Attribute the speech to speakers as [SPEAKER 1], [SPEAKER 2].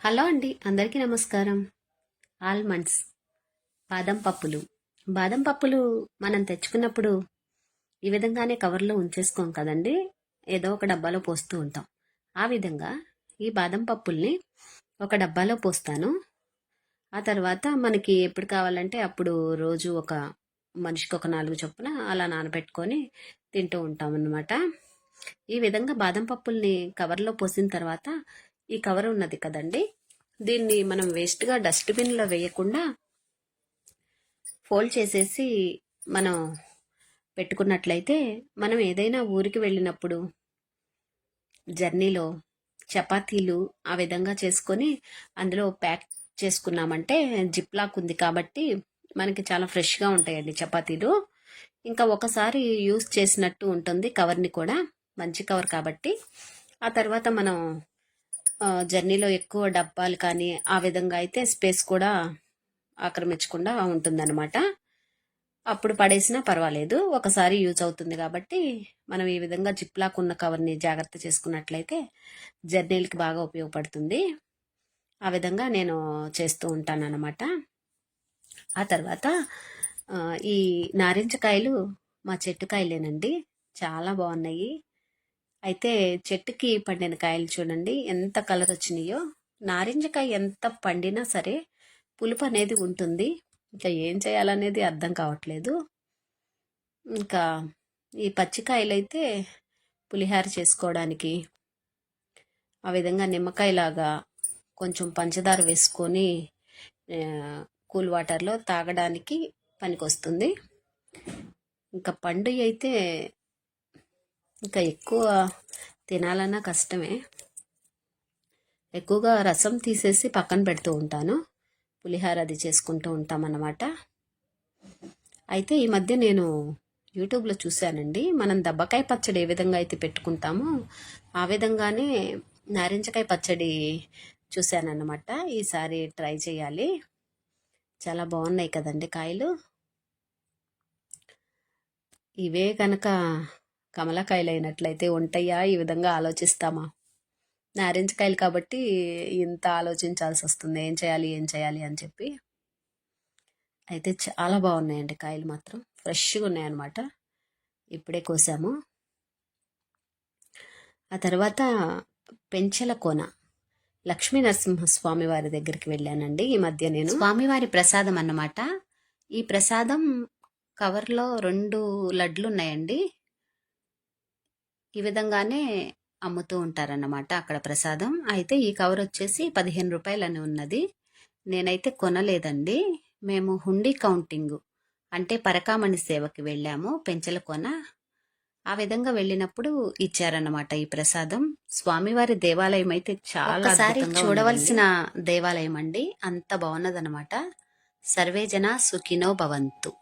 [SPEAKER 1] Hello అండి అందరికీ నమస్కారం. ఆల్మండ్స్ బాదం పప్పులు. బాదం పప్పులు మనం తెచ్చుకున్నప్పుడు ఈ విధంగానే కవర్లో ఉంచేసుకోం కదండి ఏదో ఒక డబ్బాలో పోస్తూ ఉంటాం. ఆ విధంగా ఈ బాదం పప్పుల్ని ఒక డబ్బాలో పోస్తాను. ఆ తర్వాత మనకి ఎప్పుడు కావాలంటే అప్పుడు రోజు ఒక మనిషికి ఒక నాలుగు చొప్పున అలా నానబెట్టుకొని తింటూ ఉంటాం అన్నమాట ఈ విధంగా బాదం పప్పుల్ని కవర్లో పోసిన తర్వాత ఈ కవర్ ఉన్నది కదండి. దీన్ని మనం వేస్ట్గా డస్ట్బిన్లో వేయకుండా ఫోల్డ్ చేసేసి మనం పెట్టుకున్నట్లయితే మనం ఏదైనా ఊరికి వెళ్ళినప్పుడు జర్నీలో చపాతీలు ఆ విధంగా చేసుకొని అందులో ప్యాక్ చేసుకున్నామంటే జిప్ లాక్ ఉంది కాబట్టి మనకి చాలా ఫ్రెష్గా ఉంటాయండి చపాతీలు. ఇంకా ఒకసారి యూస్ చేసినట్టు ఉంటుంది కవర్ని కూడా మంచి కవర్ కాబట్టి. ఆ తర్వాత మనం జర్నీలో ఎక్కువ డబ్బాలు కానీ ఆ విధంగా అయితే స్పేస్ కూడా ఆక్రమించకుండా ఉంటుందన్నమాట. అప్పుడు పడేసినా పర్వాలేదు. ఒకసారి యూజ్ అవుతుంది కాబట్టి మనం ఈ విధంగా జిప్లాక్ ఉన్న కవర్ని జాగ్రత్త చేసుకున్నట్లయితే జర్నీలకి బాగా ఉపయోగపడుతుంది. ఆ విధంగా నేను చేస్తూ ఉంటాను అనమాట ఆ తర్వాత ఈ నారింజకాయలు మా చెట్టు కాయలేనండి. చాలా బాగున్నాయి. అయితే చెట్టుకి పండిన కాయలు చూడండి. ఎంత కలర్ వచ్చినాయో. నారింజకాయ ఎంత పండినా సరే పులుపు అనేది ఉంటుంది. ఇంకా ఏం చేయాలనేది అర్థం కావట్లేదు. ఇంకా ఈ పచ్చికాయలు అయితే పులిహార చేసుకోవడానికి ఆ విధంగా నిమ్మకాయలాగా కొంచెం పంచదార వేసుకొని కూల్ వాటర్లో తాగడానికి పనికొస్తుంది. ఇంకా పండు అయితే ఇంకా ఎక్కువ తినాలన్నా కష్టమే. ఎక్కువగా రసం తీసేసి పక్కన పెడుతూ ఉంటాను. పులిహార అది చేసుకుంటూ ఉంటామన్నమాట. అయితే ఈ మధ్య నేను యూట్యూబ్లో చూశానండి. మనం దబ్బకాయ పచ్చడి ఏ విధంగా అయితే పెట్టుకుంటామో ఆ విధంగానే నారింజకాయ పచ్చడి చూశానన్నమాట. ఈసారి ట్రై చేయాలి. చాలా బాగున్నాయి కదండి కాయలు. ఇవే కనుక కమలకాయలైనట్లయితే అయినట్లయితే ఉంటాయా? ఈ విధంగా ఆలోచిస్తామా? నారింజ కాయలు కాబట్టి ఇంత ఆలోచించాల్సి వస్తుంది ఏం చేయాలి? ఏం చేయాలి? అని చెప్పి. అయితే చాలా బాగున్నాయండి కాయలు మాత్రం. ఫ్రెష్గా ఉన్నాయన్నమాట. ఇప్పుడే కోసాము. ఆ తర్వాత పెంచెల కోన. లక్ష్మీ నరసింహస్వామి వారి దగ్గరికి వెళ్ళానండి. ఈ మధ్య నేను. స్వామివారి ప్రసాదం అన్నమాట. ఈ ప్రసాదం కవర్లో రెండు లడ్లు ఉన్నాయండి ఈ విధంగానే అమ్ముతూ ఉంటారన్నమాట అక్కడ ప్రసాదం. అయితే ఈ కవర్ వచ్చేసి పదిహేను రూపాయలని ఉన్నది. నేనైతే కొనలేదండి. మేము హుండీ కౌంటింగ్ అంటే పరకామణి సేవకి వెళ్ళాము పెంచల కొన. ఆ విధంగా వెళ్ళినప్పుడు ఇచ్చారన్నమాట ఈ ప్రసాదం. స్వామివారి దేవాలయం అయితే చాలా చూడవలసిన దేవాలయం అండి. అంత బాగున్నదన్నమాట. సర్వేజన సుఖినో భవంతు.